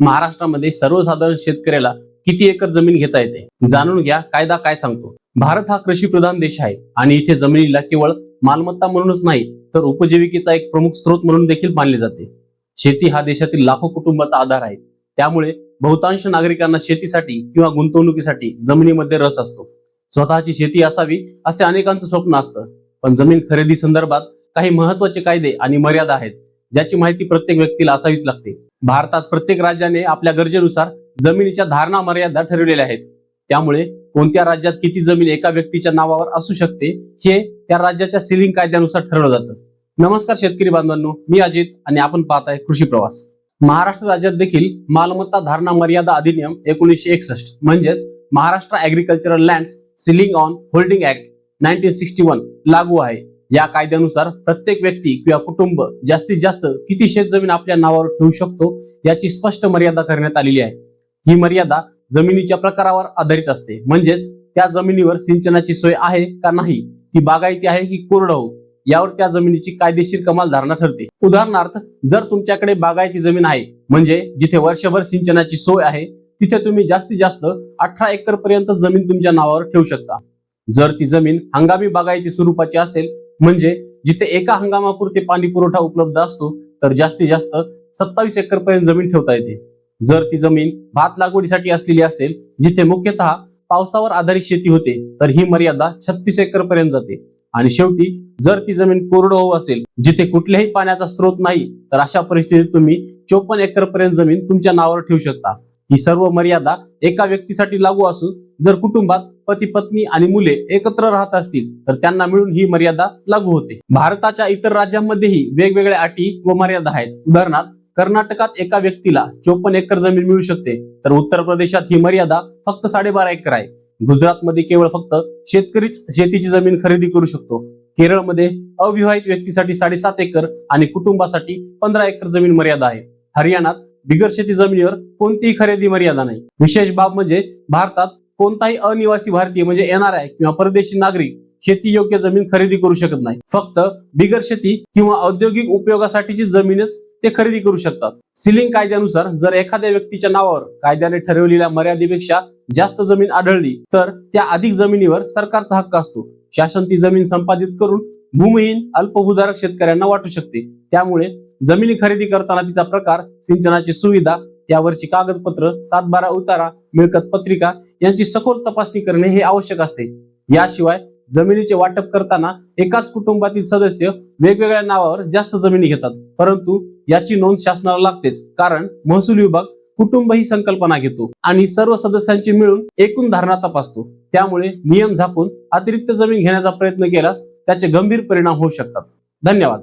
महाराष्ट्रामध्ये सर्वसाधारण शेतकऱ्याला किती एकर जमीन घेता येते? जाणून घ्या कायदा काय सांगतो? भारत हा कृषी प्रधान देश आहे आणि इथे जमिनीला केवळ मालमत्ता म्हणूनच नाही तर उपजीविकेचा एक प्रमुख स्रोत म्हणून देखील मानले जाते. शेती हा देशातील लाखो कुटुंबाचा आधार आहे. त्यामुळे बहुतांश नागरिकांना शेतीसाठी किंवा गुंतवणुकीसाठी जमिनीमध्ये रस असतो. स्वतःची शेती असावी असे अनेकांचं स्वप्न असतं. पण जमीन खरेदी संदर्भात काही महत्त्वाचे कायदे आणि मर्यादा आहेत ज्याची माहिती प्रत्येक व्यक्तीला असावीच लागते. भारतात प्रत्येक राज्याने आपल्या गरजेनुसार जमिनीच्या धारणा मर्यादा ठरवलेल्या आहेत. त्यामुळे कोणत्या राज्यात किती जमीन एका व्यक्तीच्या नावावर असू शकते हे त्या राज्याच्या सिलिंग कायद्यानुसार ठरवलं जातं. नमस्कार शेतकरी बांधवांनो मी अजित आणि आपण पाहत आहे कृषी प्रवास. महाराष्ट्र राज्यात देखील मालमत्ता धारणा मर्यादा अधिनियम एकोणीसशे एकसष्ट म्हणजेच Maharashtra agricultural lands ceiling on holding act nineteen sixty one लागू आहे. या कायद्यानुसार प्रत्येक व्यक्ती किंवा कुटुंब जास्तीत जास्त किती शेत जमीन आपल्या नावावर ठेवू शकतो याची स्पष्ट मर्यादा करण्यात आलेली आहे. ही मर्यादा जमिनीच्या प्रकारावर आधारित असते. म्हणजेच त्या जमिनीवर सिंचनाची सोय आहे का नाही ती बागायती आहे की कोरडव हो, यावर त्या जमिनीची कायदेशीर कमाल धारणा ठरते. उदाहरणार्थ जर तुमच्याकडे बागायती जमीन आहे म्हणजे जिथे वर्षभर सिंचनाची सोय आहे तिथे तुम्ही जास्तीत जास्त अठरा एकर पर्यंत जमीन तुमच्या नावावर ठेवू शकता. जर ती जमीन हंगामी बागायती स्वरूपाची असेल म्हणजे जिथे एका हंगामापुरते पाणी पुरवठा उपलब्ध असतो तर जास्तीत जास्त सत्तावीस एकर पर्यंत जमीन ठेवता येते. जर ती जमीन भात लागवडीसाठी असलेली असेल जिथे मुख्यतः पावसावर आधारित शेती होते तर ही मर्यादा छत्तीस एकर पर्यंत जाते. आणि शेवटी जर ती जमीन कोरडवाहू असेल जिथे कुठल्याही पाण्याचा स्रोत नाही तर अशा परिस्थितीत तुम्ही चोपन्न एकर पर्यंत जमीन तुमच्या नावावर ठेवू शकता. ही सर्व मर्यादा एका व्यक्तीसाठी लागू असून जर कुटुंबात पती पत्नी आणि मुले एकत्र राहत असतील तर त्यांना मिळून ही मर्यादा लागू होते. भारताच्या इतर राज्यांमध्येही वेगवेगळ्या अटी व मर्यादा आहेत. उदाहरणार्थ कर्नाटकात एका व्यक्तीला चोपन्न एकर जमीन मिळू शकते तर उत्तर प्रदेशात ही मर्यादा फक्त साडेबारा एकर आहे. गुजरातमध्ये केवळ फक्त शेतकरीच शेतीची जमीन खरेदी करू शकतो. केरळमध्ये अविवाहित व्यक्तीसाठी साडेसात एकर आणि कुटुंबासाठी पंधरा एकर जमीन मर्यादा आहे. हरियाणात बिगर शेती जमिनीवर कोणतीही खरेदी मर्यादा नाही. विशेष बाब म्हणजे भारतात कोणताही अनिवासी भारतीय म्हणजे एनआरआय किंवा परदेशी नागरिक शेती योग्य जमीन खरेदी करू शकत नाही. फक्त बिगर शेती किंवा औद्योगिक उपयोगासाठीची जमीनच ते खरेदी करू शकतात. सिलिंग कायद्यानुसार जर एखाद्या व्यक्तीच्या नावावर कायद्याने ठरवलेल्या मर्यादेपेक्षा जास्त जमीन आढळली तर त्या अधिक जमिनीवर सरकारचा हक्क असतो. शासन ती जमीन संपादित करून भूमिहीन अल्पभूधारक शेतकऱ्यांना वाटू शकते. त्यामुळे जमिनी खरेदी करताना तिचा प्रकार सिंचनाची सुविधा त्यावरची कागदपत्र सातबारा उतारा मिळकत पत्रिका यांची सखोल तपासणी करणे हे आवश्यक असते. याशिवाय जमिनीचे वाटप करताना एकाच कुटुंबातील सदस्य वेगवेगळ्या नावावर जास्त जमिनी घेतात. परंतु याची नोंद शासनाला लागतेच कारण महसूल विभाग कुटुंब ही संकल्पना घेतो आणि सर्व सदस्यांची मिळून एकूण धारणा तपासतो. त्यामुळे नियम झाकून अतिरिक्त जमीन घेण्याचा प्रयत्न केल्यास त्याचे गंभीर परिणाम होऊ शकतात. धन्यवाद.